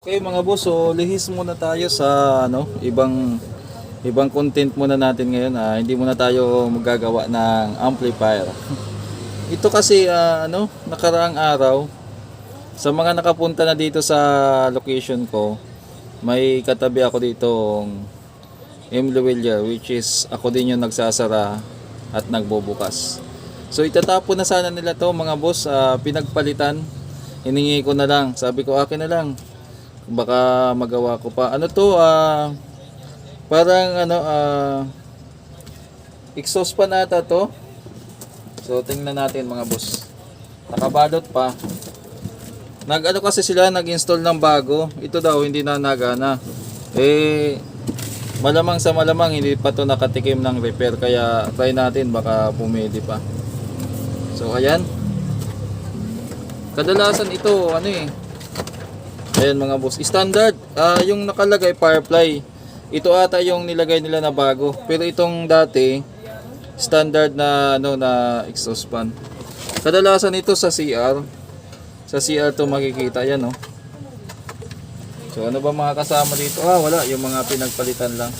Okay mga boss, so lihis muna tayo sa ano, ibang ibang content muna natin ngayon. Ah, hindi muna tayo magagawa ng amplifier. Ito kasi ah, ano, nakaraang araw sa mga nakapunta na dito sa location ko, may katabi ako ditong M. Luwilya which is ako din yung nagsasara at nagbubukas. So itatapon na sana nila to mga boss, ah, pinagpalitan. Hiningi ko na lang, sabi ko akin na lang baka magawa ko pa. Ano to, ah, parang ano, ah, exhaust pa nata to. So, tingnan natin mga boss. Nakabalot pa. Nag-ano kasi sila, nag-install ng bago. Ito daw, hindi na nagana. Eh, malamang sa malamang, hindi pa to nakatikim ng repair. Kaya, try natin, baka pumili pa. So, ayan. Kadalasan ito, ano eh, Ayan mga boss. Standard, ah, yung nakalagay Firefly. Ito ata yung nilagay nila na bago. Pero itong dati, standard na ano na exhaust fan. Kadalasan ito sa CR. Sa CR to makikita yan, no. So ano ba mga kasama dito? Ah, wala, yung mga pinagpalitan lang.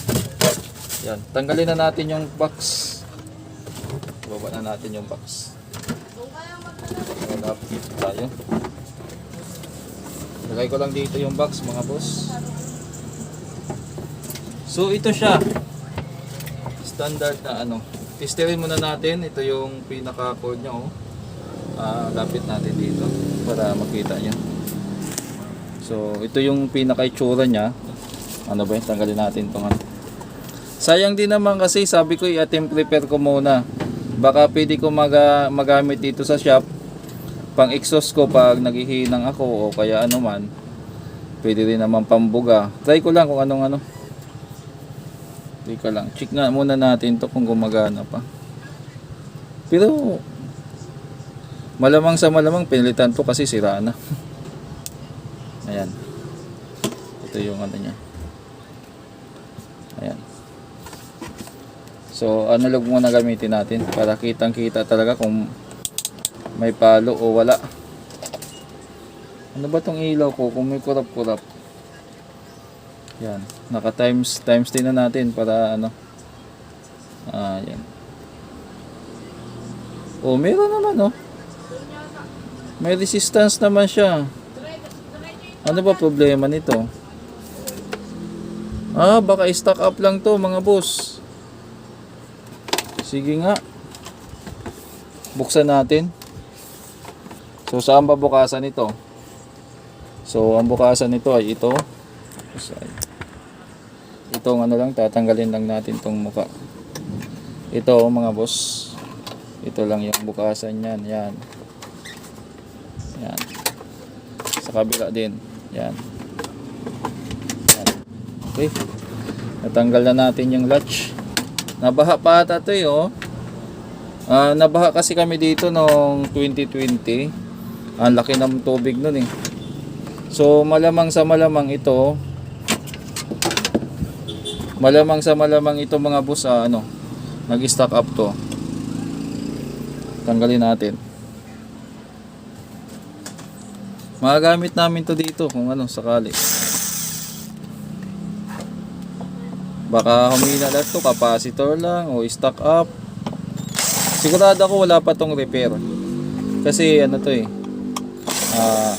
Yan, tanggalin na natin yung box. Baba na natin yung box. Wala tayo. Lagay ko lang dito yung box mga boss. So ito siya. Standard na ano. Testerin muna natin. Ito yung pinaka cord niya oh. Ah, lapit natin dito para makita niyo. So ito yung pinaka itsura niya. Ano ba yun? Tanggalin natin tong ano. Sayang din naman kasi sabi ko i-attempt repair ko muna. Baka pwede ko maga, magamit dito sa shop pang exhaust ko pag naghihinang ako o kaya ano man pwede rin naman pambuga. Try ko lang kung anong ano. Try lang. Check nga muna natin to kung gumagana pa. Pero malamang sa malamang pinalitan to kasi sira na. Ayan. Ito yung ano niya. Ayan. So analog muna gamitin natin para kitang kita talaga kung may palo o wala. Ano ba tong ilaw ko kung may kurap-kurap? Yan. Naka times times din na natin para ano. Ah, yan. Oh, meron naman oh. May resistance naman siya. Ano ba problema nito? Ah, baka stock up lang to mga boss. Sige nga. Buksan natin. So saan ba bukasan ito? So ang bukasan nito ay ito. Itong ano lang tatanggalin lang natin tong muka. Ito mga boss. Ito lang yung bukasan niyan. Yan. Yan. Sa kabila din. Yan. Yan. Okay. Natanggal na natin yung latch. Nabaha pa ata ito eh oh. Ah, nabaha kasi kami dito noong 2020. Ang laki ng tubig nun eh. So malamang sa malamang ito malamang sa malamang ito mga boss ah, ano nag-stock up to. Tanggalin natin. Magagamit namin to dito kung ano sakali. Baka humina lang to, capacitor lang o stock up. Sigurado ako wala pa tong repair. Kasi ano to eh. Ah,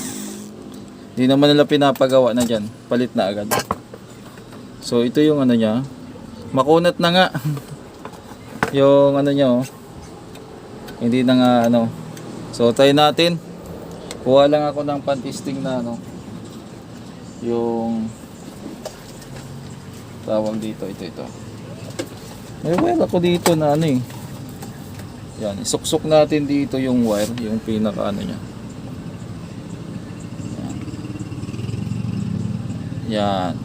di naman nila pinapagawa na dyan. Palit na agad. So ito yung ano niya. Makunat na nga. yung ano niya oh. Hindi na nga ano. So try natin. Kuha lang ako ng pantisting na ano. Yung tawag dito ito ito. May wire ako dito na ano eh. Yan, isuksok natin dito yung wire, yung pinaka ano niya. Yan. Yan.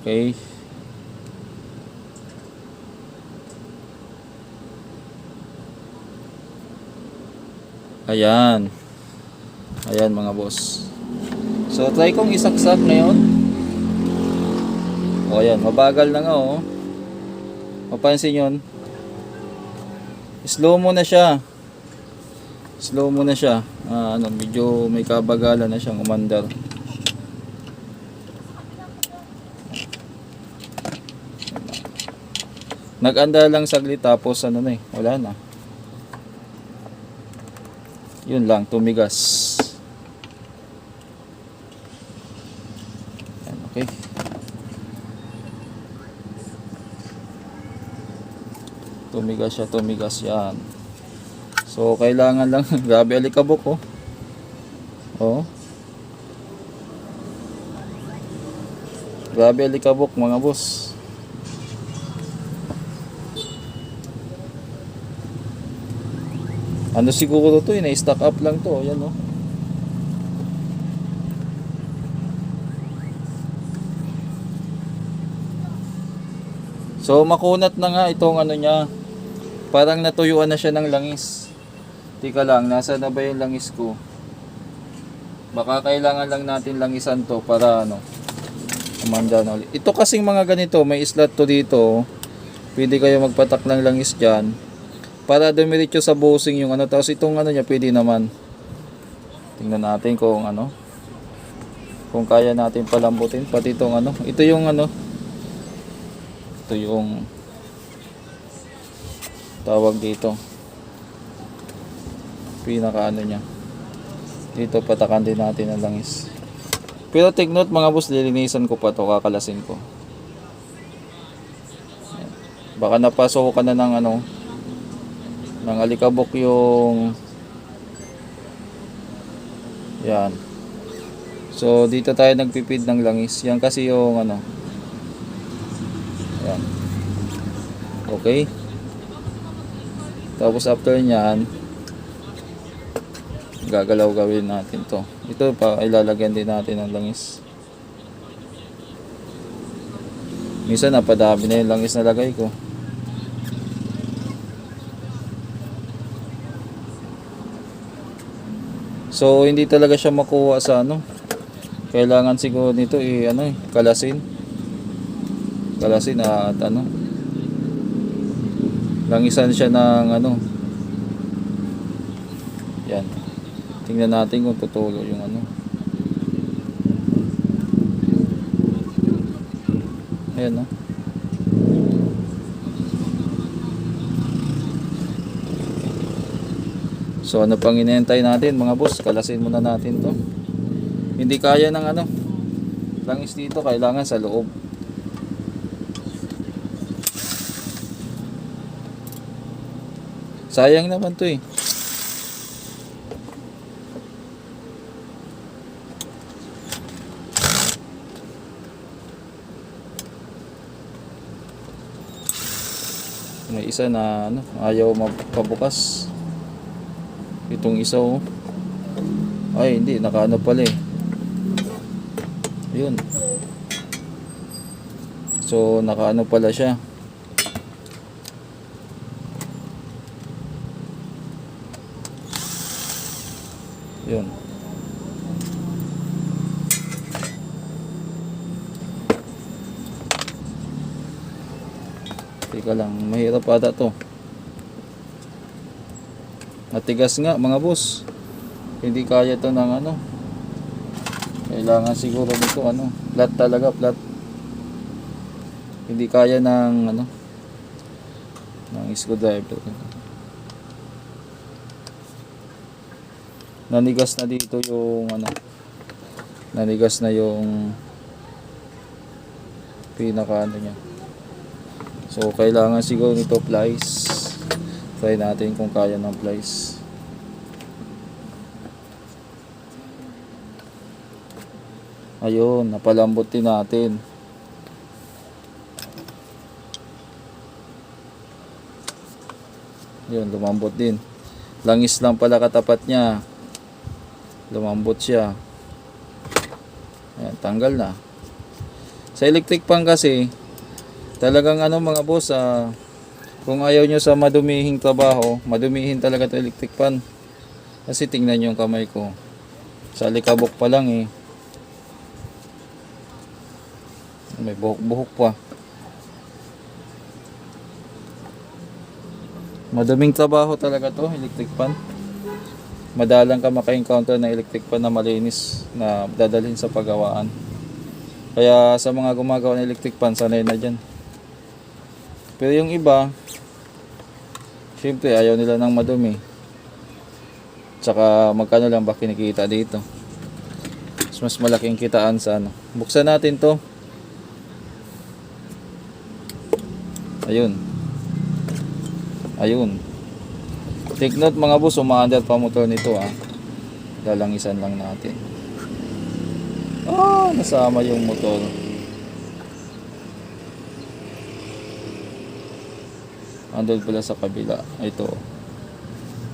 Okay. Ayan. Ayan mga boss. So try kong isaksak ngayon. O ayan, mabagal na nga oh. Mapansin yun. Slow mo na siya. Slow mo na siya. Ah, ano, medyo may kabagalan na siyang umandar. Nag-anda lang saglit tapos ano na eh, wala na. Yun lang, tumigas. Okay. Tumigas siya, tumigas yan. So, kailangan lang, grabe alikabok oh. Oh. Grabe alikabok mga boss. Ano siguro to, eh, na-stack up lang to, yan oh. So makunat na nga itong ano niya. Parang natuyuan na siya ng langis. Tika lang, nasa na ba yung langis ko? Baka kailangan lang natin langisan to para ano, umanda na ulit. Ito kasing mga ganito, may slot to dito. Pwede kayo magpatak ng langis dyan. Para dumiretso sa bushing yung ano. Tapos itong ano niya, pwede naman. Tingnan natin kung ano. Kung kaya natin palambutin. Pati itong ano. Ito yung ano. Ito yung tawag dito. Pinaka ano niya. Dito patakan din natin ang langis. Pero take note mga boss, lilinisan ko pa to, kakalasin ko. Baka napasok ka na ng ano, ng alikabok yung yan. So dito tayo nagpipid ng langis. Yan kasi yung ano. Yan. Okay. Tapos after nyan, gagalaw gawin natin to. Ito pa ilalagyan din natin ng langis. Minsan napadami na yung langis na lagay ko. So hindi talaga siya makuha sa ano. Kailangan siguro nito i ano eh, kalasin. Kalasin at ano. Langisan siya ng ano. Yan. Tingnan natin kung tutulo yung ano. Ayan no. So ano pang inihintay natin mga boss, kalasin muna natin to. Hindi kaya ng ano, langis dito, kailangan sa loob. Sayang naman to eh. May isa na ano, ayaw mapabukas. Itong isa oh. Ay, hindi. Nakaano pala eh. Ayun. So, nakaano pala siya. Yun. Teka lang, mahirap ata to. Matigas nga mga boss. Hindi kaya to ng ano. Kailangan siguro nito ano, flat talaga, flat. Hindi kaya ng ano ng screwdriver. Nanigas na dito yung ano. Nanigas na yung pinaka ano niya. So kailangan siguro nito plies. Try natin kung kaya ng plies. Ayun, napalambot din natin. Yun, lumambot din. Langis lang pala katapat niya. Lumambot siya. Ayan, tanggal na. Sa electric pan kasi, talagang ano mga boss, ah, kung ayaw nyo sa madumihing trabaho, madumihin talaga ito electric pan. Kasi tingnan nyo yung kamay ko. Sa likabok pa lang eh. May buhok-buhok pa. Madaming trabaho talaga to, electric pan. madalang ka maka-encounter ng electric pan na malinis na dadalhin sa paggawaan. Kaya sa mga gumagawa ng electric pan, sanay na dyan. Pero yung iba, syempre ayaw nila ng madumi. Tsaka magkano lang ba kinikita dito. Mas, mas malaking kitaan sa ano. Buksan natin to. Ayun. Ayun. Take note mga boss, umaandar pa motor nito ah. Lalangisan lang natin. Ah, nasama yung motor. Andun pala sa kabila. Ito.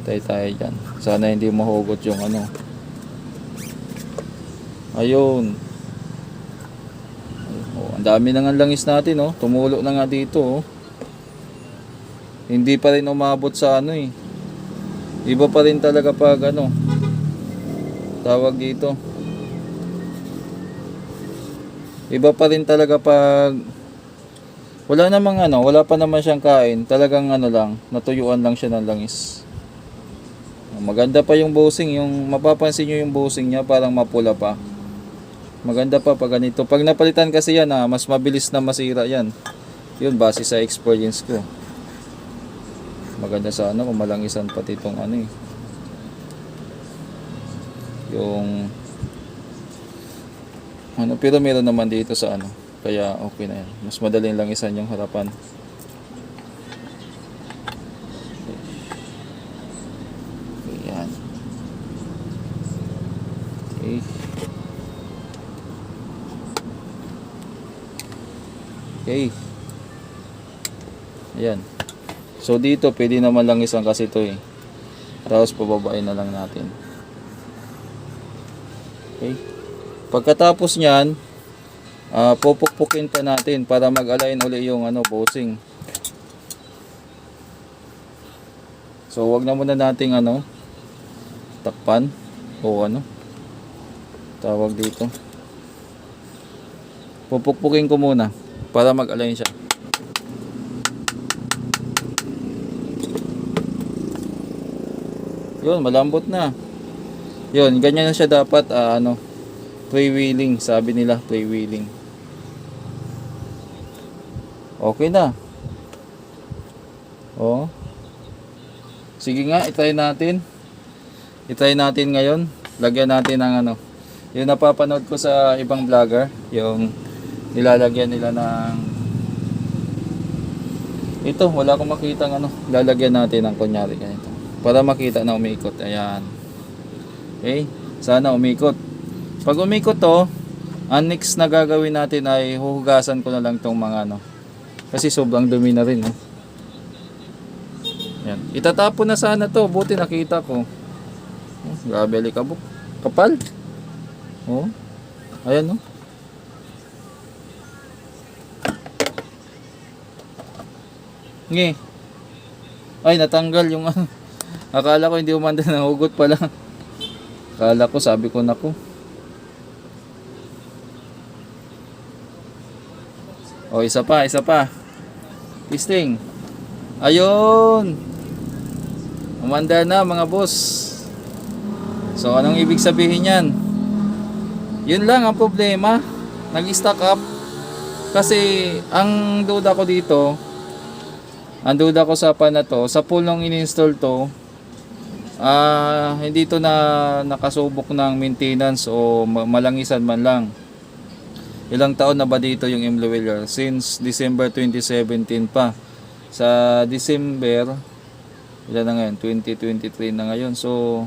Tayo tayo dyan. Sana hindi mahugot yung ano. Ayun. Oh, ang dami na nga langis natin, oh. Tumulo na nga dito, oh. Hindi pa rin umabot sa ano, eh. Iba pa rin talaga pag ano. Tawag dito. Iba pa rin talaga pag wala namang ano, wala pa naman siyang kain. Talagang ano lang, natuyuan lang siya ng langis. Maganda pa yung bossing, yung mapapansin nyo yung bossing niya parang mapula pa. Maganda pa pag ganito. Pag napalitan kasi yan, ah, mas mabilis na masira yan. Yun, base sa experience ko. Maganda sa ano, kung malangisan pati itong ano eh. Yung ano, pero meron naman dito sa ano. Kaya okay na yan. Mas madaling langisan yung harapan. Okay, yan. Okay. Ayan. So dito pwede naman langisan kasi ito eh. Tapos pababain na lang natin. Okay. Pagkatapos niyan, ah pupukpukin pa natin para mag-align uli yung ano, bossing. So wag na muna nating ano takpan o ano tawag dito. Pupukpukin ko muna para mag-align siya. Yun, malambot na. Yun, ganyan na siya dapat ah, ano freewheeling, sabi nila freewheeling. Okay na. Oh. Sige nga, itry natin. Itry natin ngayon. Lagyan natin ng ano. Yung napapanood ko sa ibang vlogger, yung nilalagyan nila ng ito, wala akong makita ng ano. Lalagyan natin ng kunyari ganito. Para makita na umikot. Ayan. Okay? Sana umikot. Pag umikot to, ang next na gagawin natin ay huhugasan ko na lang tong mga ano. Kasi sobrang dumi na rin. No? Yan. Itatapon na sana to. Buti nakita ko. Oh, grabe alikabok. Kapal. Oh. Ayan no. Nge. Ay, natanggal yung ano. Akala ko hindi umanda ng hugot pala. Akala ko, sabi ko nako. O, isa pa, isa pa. Pisting. Ayun. Umanda na mga boss. So, anong ibig sabihin yan? Yun lang ang problema. Nag-stack up. Kasi, ang duda ko dito, ang duda ko sa pan na to, sa pool nung in-install to, ah hindi to na nakasubok ng maintenance o ma- malangisan man lang. Ilang taon na ba dito yung Wheeler? Since December 2017 pa. Sa December, ilan na ngayon? 2023 na ngayon. So,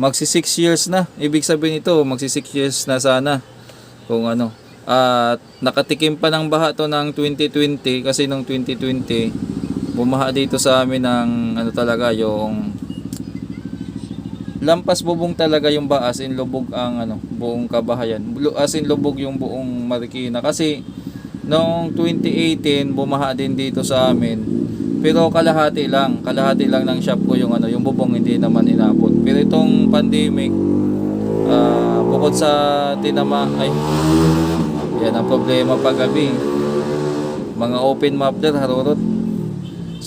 magsi 6 years na. Ibig sabihin ito, magsi 6 years na sana. Kung ano. At nakatikim pa ng baha to ng 2020 kasi nung 2020 bumaha dito sa amin ng ano talaga yung lampas bubong talaga yung ba as in lubog ang ano buong kabahayan. As in lubog yung buong Marikina. Kasi noong 2018 bumaha din dito sa amin. Pero kalahati lang kalahati lang ng shop ko yung ano yung bubong hindi naman inabot. Pero itong pandemic ah, bukod sa tinama ay yan ang problema pag gabi. Mga open muffler harurot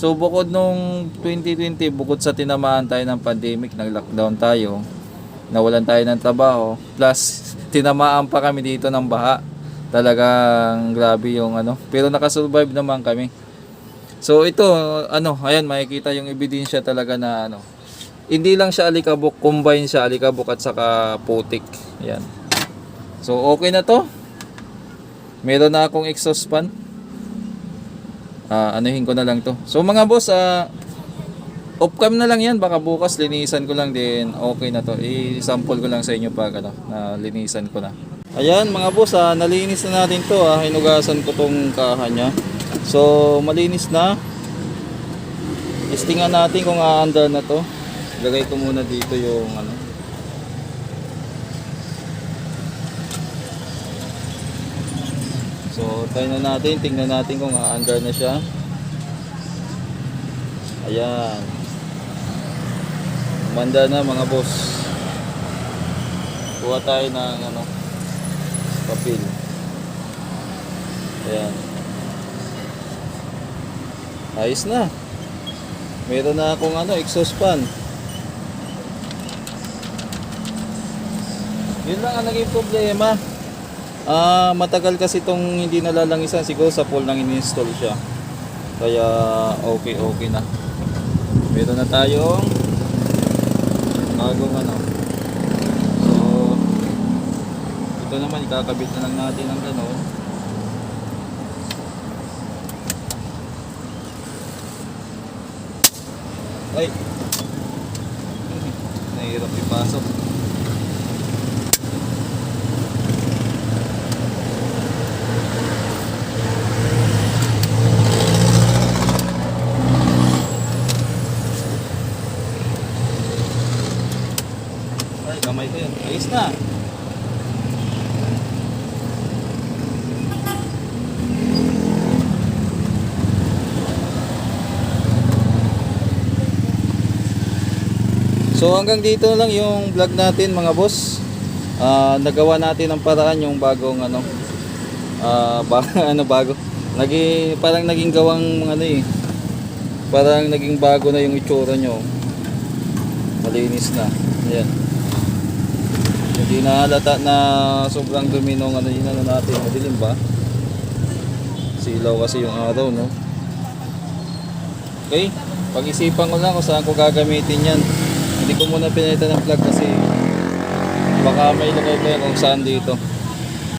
So bukod nung 2020, bukod sa tinamaan tayo ng pandemic, nag-lockdown tayo, nawalan tayo ng trabaho, plus tinamaan pa kami dito ng baha. Talagang grabe yung ano. Pero nakasurvive naman kami. So ito, ano, ayan, makikita yung ebidensya talaga na ano. Hindi lang siya alikabok, combine siya alikabok at saka putik. Ayan. So okay na to. Meron na akong exhaust fan. Ah, anuhin ko na lang to. So mga boss, ah off cam na lang yan. Baka bukas linisan ko lang din. Okay na to. I-sample ko lang sa inyo pag ano, na linisan ko na. Ayan mga boss, ah, nalinis na natin to. Ah. Hinugasan ko tong kaha niya. So malinis na. Testingan natin kung aandar na to. Lagay ko muna dito yung ano. So, try na natin, tingnan natin kung aandar na siya. Ayan. Manda na mga boss. Kuha tayo ng ano, papel. Ayan. Ayos na. Meron na akong ano, exhaust fan. Yun lang ang naging problema. Ah, matagal kasi itong hindi nalalangisan siguro sa pool nang in-install siya. Kaya okay okay na. Meron na tayong bagong ano. So ito naman ikakabit na lang natin ng gano'n. Ay. Nahirap ipasok. Ay, kamay Ayos na. So hanggang dito lang yung vlog natin mga boss. Ah, nagawa natin ang paraan yung bagong ano ah ba, ano bago. Nagi parang naging gawang ano eh. Parang naging bago na yung itsura nyo. Malinis na. Ayan. Hindi na halata na sobrang dumi nung ano yun ano natin. Madilim ba? Silaw kasi yung araw, no? Okay. Pag-isipan ko lang kung saan ko gagamitin yan. Hindi ko muna pinalitan ng plug kasi baka may lagay tayo kung saan dito.